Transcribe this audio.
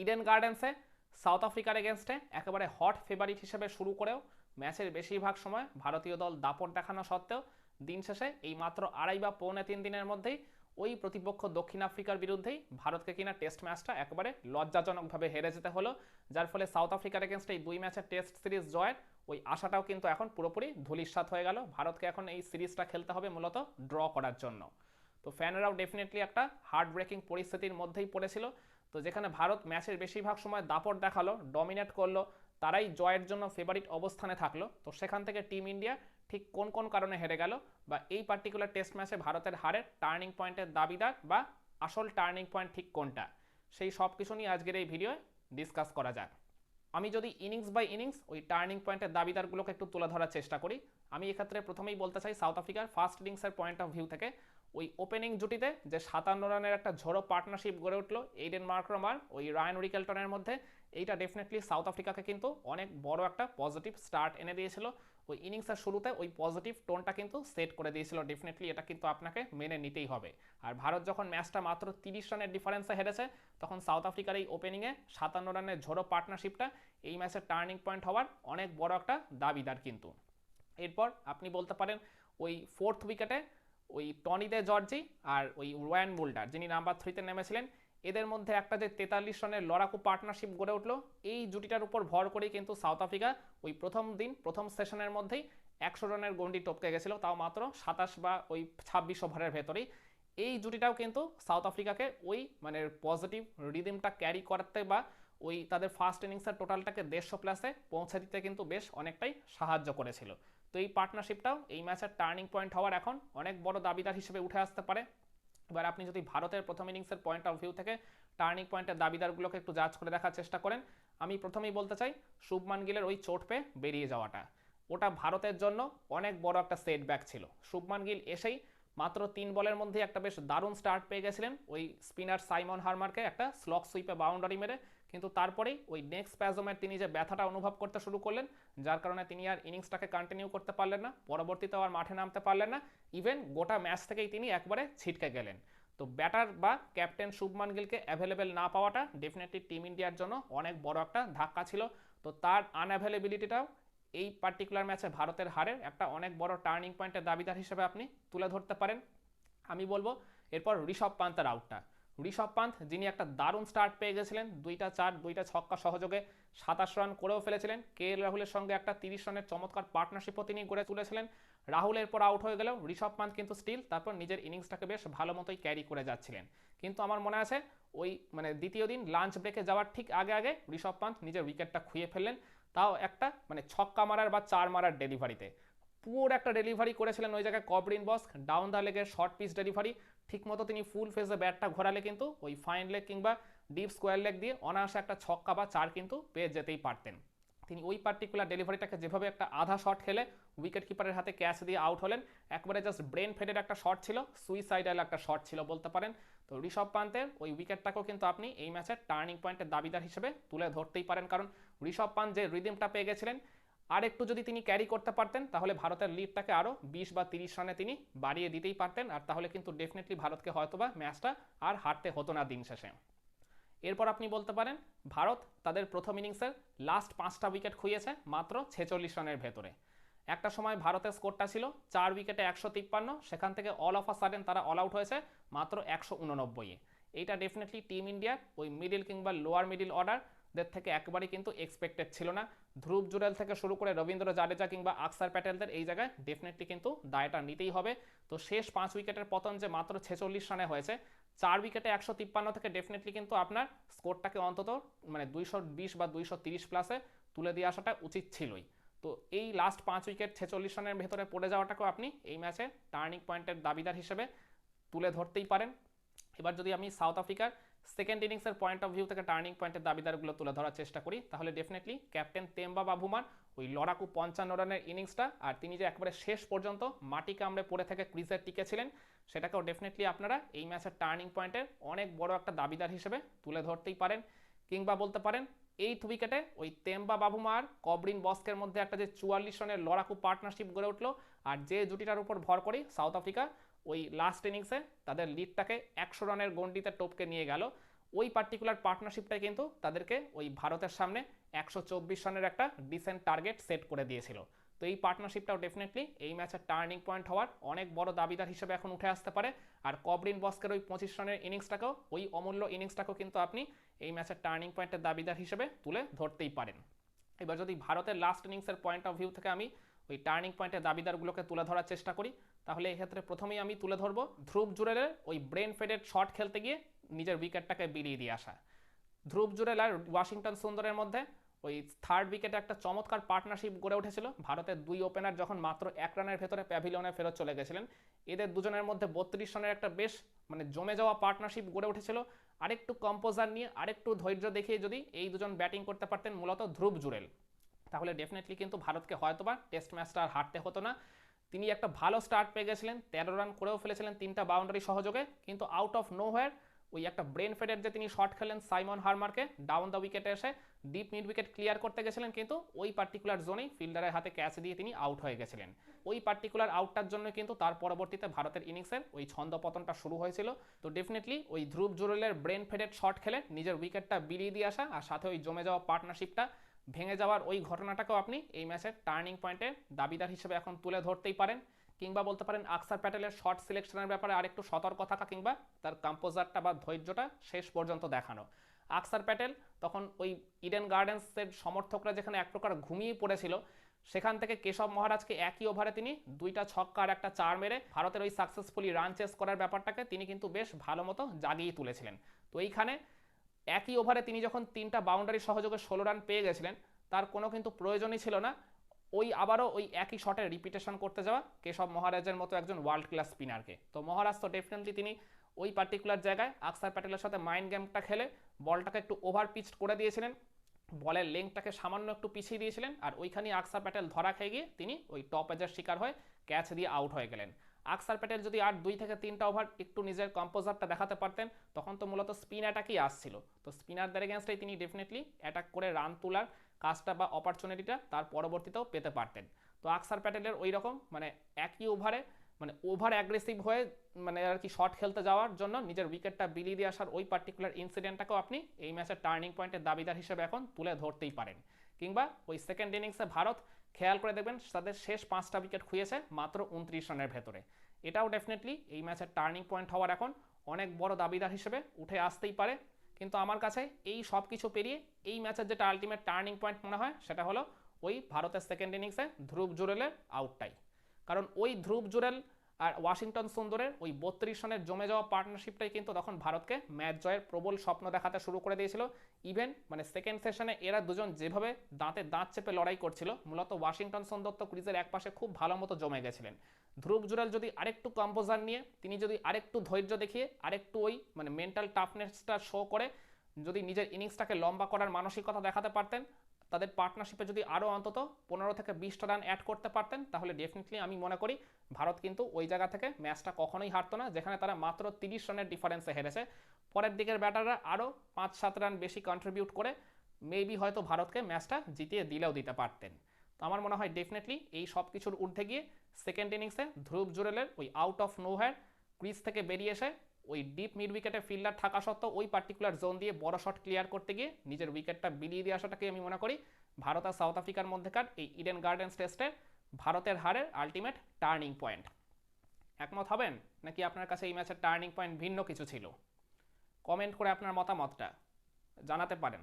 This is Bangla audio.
ইডেন গার্ডেন্সে সাউথ আফ্রিকার এগেনস্টে একেবারে হট ফেভারিট হিসেবে শুরু করেও ম্যাচের বেশিরভাগ সময় ভারতীয় দল দাপট দেখানো সত্ত্বেও দিন শেষে এই মাত্র আড়াই বা পৌনে তিন দিনের মধ্যেই ওই প্রতিপক্ষ দক্ষিণ আফ্রিকার বিরুদ্ধেই ভারতকে কিনা টেস্ট ম্যাচটা একেবারে লজ্জাজনকভাবে হেরে যেতে হলো, যার ফলে সাউথ আফ্রিকার এগেনস্টে এই দুই ম্যাচের টেস্ট সিরিজ জয়ের ওই আশাটাও কিন্তু এখন পুরোপুরি ধুলিস্বাত হয়ে গেল। ভারতকে এখন এই সিরিজটা খেলতে হবে মূলত ড্র করার জন্য। তো ফ্যানেরাও ডেফিনেটলি একটা হার্ট ব্রেকিং পরিস্থিতির মধ্যেই পড়েছিল। তো যেখানে ভারত ম্যাচের বেশিরভাগ সময় দাপট দেখাল ডমিনেট করল, তারাই জয়ের জন্য ফেভারিট অবস্থানে থাকল। তো সেখান থেকে টিম ইন্ডিয়া ঠিক কোন কোন কারণে হেরে গেল বা এই পার্টিকুলার টেস্ট ম্যাচে ভারতের হারের টার্নিং পয়েন্টের দাবিদার বা আসল টার্নিং পয়েন্ট ঠিক কোনটা? সেই সব কিছু নিয়ে আজকের এই ভিডিওয়ে ডিসকাস করা যাক। আমি যদি ইনিংস বাই ইনিংস ওই টার্নিং পয়েন্টের দাবিদারগুলোকে একটু তুলে ধরার চেষ্টা করি, আমি এক্ষেত্রে প্রথমেই বলতে চাই সাউথ আফ্রিকার ফার্স্ট ইনিংসের পয়েন্ট অফ ভিউ থেকে। ওই ওপেনিং জুটিতে যে সাতান্ন রানের একটা ঝোড়ো পার্টনারশিপ গড়ে উঠল এইডেন মার্ক্রমার ওই রায়ন রিকেলটনের মধ্যে, এইটা ডেফিনেটলি সাউথ আফ্রিকাকে কিন্তু অনেক বড় একটা পজিটিভ স্টার্ট এনে দিয়েছিল। ওই ইনিংসের শুরুতে ওই পজিটিভ টোনটা কিন্তু সেট করে দিয়েছিল। ডেফিনেটলি এটা কিন্তু আপনাকে মেনে নিতেই হবে। আর ভারত যখন ম্যাচটা মাত্র তিরিশ রানের ডিফারেন্সে হেরেছে, তখন সাউথ আফ্রিকার এই ওপেনিংয়ে সাতান্ন রানের ঝোড়ো পার্টনারশিপটা এই ম্যাচের টার্নিং পয়েন্ট হওয়ার অনেক বড় একটা দাবিদার কিন্তু। এরপর আপনি বলতে পারেন, ওই ফোর্থ উইকেটে ওই টনিদে জর্জি আর ওই রোয়ান বুল্ডার যিনি নাম্বার থ্রিতে নেমেছিলেন, এদের মধ্যে একটা যে তেতাল্লিশ রানের লড়াকু পার্টনারশিপ গড়ে উঠল, এই জুটিটার উপর ভর করেই কিন্তু সাউথ আফ্রিকা ওই প্রথম দিন, প্রথম সেশনের মধ্যেই একশো রানের গন্ডি টপকে গেছিল, তাও মাত্র সাতাশ বা ওই ছাব্বিশ ওভারের ভেতরেই। এই জুটিটাও কিন্তু সাউথ আফ্রিকাকে ওই মানে পজিটিভ রিদিমটা ক্যারি করতে বা ওই তাদের ফার্স্ট ইনিংসের টোটালটাকে দেড়শো প্লাসে পৌঁছে দিতে কিন্তু বেশ অনেকটাই সাহায্য করেছিল। তো এই পার্টনারশিপটাও এই ম্যাচের টার্নিং পয়েন্ট হওয়ার এখন অনেক বড় দাবিদার হিসেবে উঠে আসতে পারে। এবার আপনি যদি ভারতের প্রথম ইনিংসের পয়েন্ট অফ ভিউ থেকে টার্নিং পয়েন্টের দাবিদারগুলোকে একটু জাজ করে দেখার চেষ্টা করেন, আমি প্রথমেই বলতে চাই, শুভমান গিলের ওই চোট পেয়ে বেরিয়ে যাওয়াটা। ওটা ভারতের জন্য অনেক বড় একটা সেটব্যাক ছিল। শুভমান গিল এসেই মাত্র তিন বলের মধ্যে একটা বেশ দারুণ স্টার্ট পেয়ে গেছিলেন। ওই স্পিনার সাইমন হারমারকে একটা স্লক সুইপে বাউন্ডারি মেরে, কিন্তু তারপরেই ওই নেক্সট প্যাজমের তিনি যে ব্যথাটা অনুভব করতে শুরু করলেন, যার কারণে তিনি আর ইনিংসটাকে কন্টিনিউ করতে পারলেন না, পরবর্তীতে আর মাঠে নামতে পারলেন না ইভেন গোটা ম্যাচ থেকেই তিনি একবারে ছিটকে গেলেন। তো ব্যাটার বা ক্যাপ্টেন শুভমান গিলকে অ্যাভেলেবেল না পাওয়াটা ডেফিনেটলি টিম ইন্ডিয়ার জন্য অনেক বড় একটা ধাক্কা ছিল। তো তার আনঅ্যাভেলেবিলিটিটাও এই পার্টিকুলার ম্যাচে ভারতের হারের একটা অনেক বড় টার্নিং পয়েন্টের দাবিদার হিসেবে আপনি তুলে ধরতে পারেন। আমি বলব, এরপর ঋষভ পান্তের আউটটা ঋষভ পান্থ যিনি একটা দারুণ স্টার্ট পেয়ে গেছিলেন, দুইটা চার, দুইটা ছক্কা সহযোগে সাতাশ রান করেও ফেলেছিলেন। কে রাহুলের সঙ্গে একটা তিরিশ রানের চমৎকার পার্টনারশিপও তিনি গড়ে তুলেছিলেন। রাহুল এরপর আউট হয়ে গেলেও ঋষভ পান্থ কিন্তু স্টিল তারপর নিজের ইনিংসটাকে বেশ ভালো মতোই ক্যারি করে যাচ্ছিলেন। কিন্তু আমার মনে আছে, ওই মানে দ্বিতীয় দিন লাঞ্চ ব্রেকে যাওয়ার ঠিক আগে আগে ঋষভ পান্থ নিজের উইকেটটা খুঁয়ে ফেললেন। তাও একটা মানে ছক্কা মারার বা চার মারার ডেলিভারিতে পুরো একটা ডেলিভারি করেছিলেন ওই জায়গায় কবরিন বস ডাউন দ্য লেগের শর্ট পিচ ডেলিভারি ঠিকমতো তিনি ফুল ফেসে ব্যাটটা ঘোরালে কিন্তু ওই ফাইন লেগ কিংবা ডিপ স্কোয়ার লেগ দিয়ে অনায়াসে একটা ছক্কা বা চার কিন্তু পেয়ে যেতেই পারতেন। তিনি ওই পার্টিকুলার ডেলিভারিটাকে যেভাবে একটা আধা শট খেলে উইকেট কিপারের হাতে ক্যাচ দিয়ে আউট হলেন, একবারে জাস্ট ব্রেন ফেডের একটা শট ছিল সুইসাইডাল একটা শট ছিল বলতে পারেন। তো ঋষভ পান্তের ওই উইকেটটাকেও কিন্তু আপনি এই ম্যাচের টার্নিং পয়েন্টের দাবিদার হিসেবে তুলে ধরতেই পারেন, কারণ ঋষভ পান্ত যে রিদিমটা পেয়ে গেছিলেন আর একটু যদি তিনি ক্যারি করতে পারতেন, তাহলে ভারতের লিডটাকে আরও বিশ বা তিরিশ রানে তিনি বাড়িয়ে দিতেই পারতেন, আর তাহলে কিন্তু ডেফিনেটলি ভারতকে হয়তোবা ম্যাচটা আর হারতে হতো না দিন শেষে। এরপর আপনি বলতে পারেন, ভারত তাদের প্রথম ইনিংসের লাস্ট পাঁচটা উইকেট খুইয়েছে মাত্র ছেচল্লিশ রানের ভেতরে। একটা সময় ভারতের স্কোরটা ছিল চার উইকেটে একশো তিপ্পান্ন, সেখান থেকে অল অফ আ সাডেন তারা অল আউট হয়েছে মাত্র একশো উননব্বইয়ে এইটা ডেফিনেটলি টিম ইন্ডিয়ার ওই মিডিল কিংবা লোয়ার মিডিল অর্ডার দের থেকে একবারই কিন্তু এক্সপেক্টেড ছিল না। ধ্রুব জুরেল থেকে শুরু করে রবীন্দ্র জাডেজা কিংবা আকসার প্যাটেলদের এই জায়গায় ডেফিনেটলি কিন্তু দায়টা নিতেই হবে। তো শেষ পাঁচ উইকেটের পতন যে মাত্র ছেচল্লিশ রানে হয়েছে, চার উইকেটে একশো তিপ্পান্ন থেকে ডেফিনেটলি কিন্তু আপনার স্কোরটাকে অন্তত মানে দুইশো বিশ বা দুইশো তিরিশ প্লাসে তুলে দিয়ে আসাটা উচিত ছিলই। তো এই লাস্ট পাঁচ উইকেট ছেচল্লিশ রানের ভেতরে পড়ে যাওয়াটাকেও আপনি এই ম্যাচে টার্নিং পয়েন্টের দাবিদার হিসেবে তুলে ধরতেই পারেন। এবার যদি আমি সাউথ আফ্রিকার সেকেন্ড ইনিংসের পয়েন্ট অফ ভিউ থেকে টার্নিং পয়েন্টের দাবিদারগুলো তুলে ধরার চেষ্টা করি। তাহলে ডেফিনেটলি ক্যাপ্টেন তেম্বা বাবুমান ওই লড়াকু পঞ্চান্ন রানের ইনিংসটা আর তিনি যে একবারে শেষ পর্যন্ত মাটি কামড়ে পড়ে থেকে ক্রিজে টিকেছিলেন সেটাকেও ডেফিনেটলি আপনারা এই ম্যাচের টার্নিং পয়েন্টের অনেক বড় একটা দাবিদার হিসেবে তুলে ধরতেই পারেন। কিংবা বলতে পারেন এইথ উইকেটে ওই তেম্বা বাবুমা আর কবরিন বস্কের মধ্যে একটা যে চুয়াল্লিশ রানের লড়াকু পার্টনারশিপ গড়ে উঠল, আর যে জুটিটার উপর ভর করি সাউথ আফ্রিকা ওই লাস্ট ইনিংসে তাদের লিডটাকে একশো রানের গন্ডিতে টপকে নিয়ে গেল। ওই পার্টিকুলার পার্টনারশিপটাই কিন্তু তাদেরকে ওই ভারতের সামনে একশো চব্বিশ রানের একটা ডিসেন্ট টার্গেট সেট করে দিয়েছিল। তো এই পার্টনারশিপটাও ডেফিনেটলি এই ম্যাচের টার্নিং পয়েন্ট হওয়ার অনেক বড় দাবিদার হিসেবে এখন উঠে আসতে পারে। আর কবরিন বস্কের ওই পঁচিশ রানের ইনিংসটাকেও ওই অমূল্য ইনিংসটাকেও কিন্তু আপনি এই ম্যাচের টার্নিং পয়েন্টের দাবিদার হিসেবে তুলে ধরতেই পারেন। এবার যদি ভারতের লাস্ট ইনিংসের পয়েন্ট অফ ভিউ থেকে আমি ওই টার্নিং পয়েন্টের দাবিদারগুলোকে তুলে ধরার চেষ্টা করি। তাহলে এক্ষেত্রে প্রথমেই আমি তুলে ধরবো ধ্রুব জুরেলের ওই ব্রেন ফেডের শট খেলতে গিয়ে নিজের উইকেটটাকে বিলিয়ে দিয়ে আসা। ধ্রুব জুরেল আর ওয়াশিংটন সুন্দরের মধ্যে ওই থার্ড উইকেটে একটা চমৎকার পার্টনারশিপ গড়ে উঠেছিল। ভারতের দুই ওপেনার যখন মাত্র এক রানের ভেতরে প্যাভিলিয়নে ফেরত চলে গেছিলেন, এদের দুজনের মধ্যে বত্রিশ রানের একটা বেশ মানে জমে যাওয়া পার্টনারশিপ গড়ে উঠেছিল। আরেকটু কম্পোজার নিয়ে, আরেকটু ধৈর্য দেখিয়ে যদি এই দুজন ব্যাটিং করতে পারতেন, মূলত ধ্রুব জুরেল। তাহলে ডেফিনেটলি কিন্তু ভারতকে হয়তোবা টেস্ট ম্যাচটা আর হারতে হতো না। তিনি একটা ভালো স্টার্ট পেয়ে গেছিলেন, তেরো রান করেও ফেলেছিলেন তিনটা বাউন্ডারি সহযোগে, কিন্তু আউট অফ নো হোয়ার ওই একটা ব্রেন ফেডের যে তিনি শট খেলেন সাইমন হারমারকে ডাউন দ্য উইকেটে এসে ডিপ মিড উইকেট ক্লিয়ার করতে গেছিলেন, কিন্তু ওই পার্টিকুলার জোনেই ফিল্ডারের হাতে ক্যাচ দিয়ে তিনি আউট হয়ে গেছিলেন। ওই পার্টিকুলার আউটটার জন্য কিন্তু তার পরবর্তীতে ভারতের ইনিংসের ওই ছন্দ পতনটা শুরু হয়েছিল। তো ডেফিনেটলি ওই ধ্রুব জুরেলের ব্রেন ফেডের শট খেলে নিজের উইকেটটা বিলিয়ে দিয়ে আসা, আর সাথে ওই জমে যাওয়া পার্টনারশিপটা ভেঙে যাওয়ার ওই ঘটনাটাকেও আপনি এই ম্যাচের টার্নিং পয়েন্টের দাবিদার হিসেবে এখন তুলে ধরতেই পারেন কিংবা বলতে পারেন আকসার প্যাটেলের শর্ট সিলেকশনের ব্যাপারে আরেকটু সতর্ক থাকা কিংবা তার কম্পোজারটা বা ধৈর্যটা শেষ পর্যন্ত দেখানো। আকসার প্যাটেল তখন ওই ইডেন গার্ডেন্সের সমর্থকরা যেখানে এক প্রকার ঘুমিয়ে পড়েছিল, সেখান থেকে কেশব মহারাজকে একই ওভারে তিনি দুইটা ছক্কা আর একটা চার মেরে ভারতের ওই সাকসেসফুলি রান চেস করার ব্যাপারটাকে তিনি কিন্তু বেশ ভালো মতো জাগিয়ে তুলেছিলেন। তো এইখানে একই ওভারে তিনি যখন তিনটা বাউন্ডারি সহযোগে ষোলো রান পেয়ে গেছিলেন, তার কোনো কিন্তু প্রয়োজনই ছিল না। ওই আবারও ওই একই শটের রিপিটেশন করতে যাওয়া কেশব মহারাজের মতো একজন ওয়ার্ল্ড ক্লাস স্পিনারকে তো মহারাজ তো ডেফিনেটলি তিনি ওই পার্টিকুলার জায়গায় আকসার প্যাটেলের সাথে মাইন্ড গেমটা খেলে বলটাকে একটু ওভার পিচড করে দিয়েছিলেন। বলের লেংথটাকে সামান্য একটু পিছিয়ে দিয়েছিলেন আর ওইখানে আকসার প্যাটেল ধরা খেয়ে গিয়ে তিনি ওই টপ এজের শিকার হয়ে ক্যাচ দিয়ে আউট হয়ে গেলেন। আকসার প্যাটেল যদি আর দুই থেকে তিনটা ওভার একটু নিজের কম্পোজারটা দেখাতে পারতেন, তখন তো মূলত স্পিন অ্যাটাকই আসছিল। তো স্পিনারদের এগেনস্টে তিনি ডেফিনেটলি অ্যাটাক করে রান তোলার কাজটা বা অপরচুনিটিটা তার পরবর্তীতেও পেতে পারতেন। তো আকসার প্যাটেলের ওই রকম মানে একই ওভারে মানে ওভার অ্যাগ্রেসিভ হয়ে মানে আর কি শট খেলতে যাওয়ার জন্য নিজের উইকেটটা বিলিয়ে দিয়ে আসার ওই পার্টিকুলার ইনসিডেন্টটাকেও আপনি এই ম্যাচের টার্নিং পয়েন্টের দাবিদার হিসেবে এখন তুলে ধরতেই পারেন। কিংবা ওই সেকেন্ড ইনিংসে ভারত খেয়াল করে দেখবেন তাদের শেষ পাঁচটা উইকেট খুঁয়েছে মাত্র উনত্রিশ রানের ভেতরে। এটাও ডেফিনেটলি এই ম্যাচের টার্নিং পয়েন্ট হওয়ার এখন অনেক বড় দাবিদার হিসেবে উঠে আসতেই পারে। কিন্তু আমার কাছে এই সব কিছু পেরিয়ে এই ম্যাচের যেটা আলটিমেট টার্নিং পয়েন্ট মনে হয়, সেটা হলো ওই ভারতের সেকেন্ড ইনিংসে ধ্রুব জুরেলের আউটটাই কারণ ওই ধ্রুব জুরেল আর ওয়াশিংটন সুন্দরের ওই বত্রিশ রানের জমে যাওয়া পার্টনারশিপটাই কিন্তু তখন ভারতকে ম্যাচ জয়ের প্রবল স্বপ্ন দেখাতে শুরু করে দিয়েছিল। ইভেন মানে সেকেন্ড সেশনে এরা দুজন যেভাবে দাঁতে দাঁত চেপে লড়াই করছিল, মূলত ওয়াশিংটন সুন্দর তো ক্রিজের একপাশে খুব ভালো মতো জমে গেছিলেন। ধ্রুব জুরেল যদি আরেকটু কম্পোজার নিয়ে, তিনি যদি আরেকটু ধৈর্য দেখিয়ে, আরেকটু ওই মানে মেন্টাল টাফনেসটা শো করে, যদি নিজের ইনিংসটাকে লম্বা করার মানসিকতা দেখাতে পারতেন তাদের পার্টনারশিপে যদি আরও অন্তত পনেরো থেকে বিশটা রান অ্যাড করতে পারতেন, তাহলে ডেফিনেটলি আমি মনে করি ভারত কিন্তু ওই জায়গা থেকে ম্যাচটা কখনোই হারতো না, যেখানে তারা মাত্র তিরিশ রানের ডিফারেন্সে হেরেছে। পরের দিকের ব্যাটাররা আরও পাঁচ সাত রান বেশি কন্ট্রিবিউট করে মেবি হয়তো ভারতকে ম্যাচটা জিতিয়ে দিলেও দিতে পারতেন। তো আমার মনে হয় ডেফিনেটলি এই সব কিছুর ঊর্ধ্বে গিয়ে সেকেন্ড ইনিংসে ধ্রুব জুরেলের ওই out of nowhere crease থেকে বেরিয়ে এসে ওই ডিপ মিড উইকেটে ফিল্ডার থাকা সত্ত্বেও ওই পার্টিকুলার জোন দিয়ে বড় শট ক্লিয়ার করতে গিয়ে নিজের উইকেটটা বিলিয়ে দিয়ে আসাটাকে আমি মনে করি ভারত আর সাউথ আফ্রিকার মধ্যেকার এই ইডেন গার্ডেন্স টেস্টে ভারতের হারের আলটিমেট টার্নিং পয়েন্ট একমত হবেন? নাকি আপনার কাছে এই ম্যাচের টার্নিং পয়েন্ট ভিন্ন কিছু ছিল? কমেন্ট করে আপনার মতামতটা জানাতে পারেন।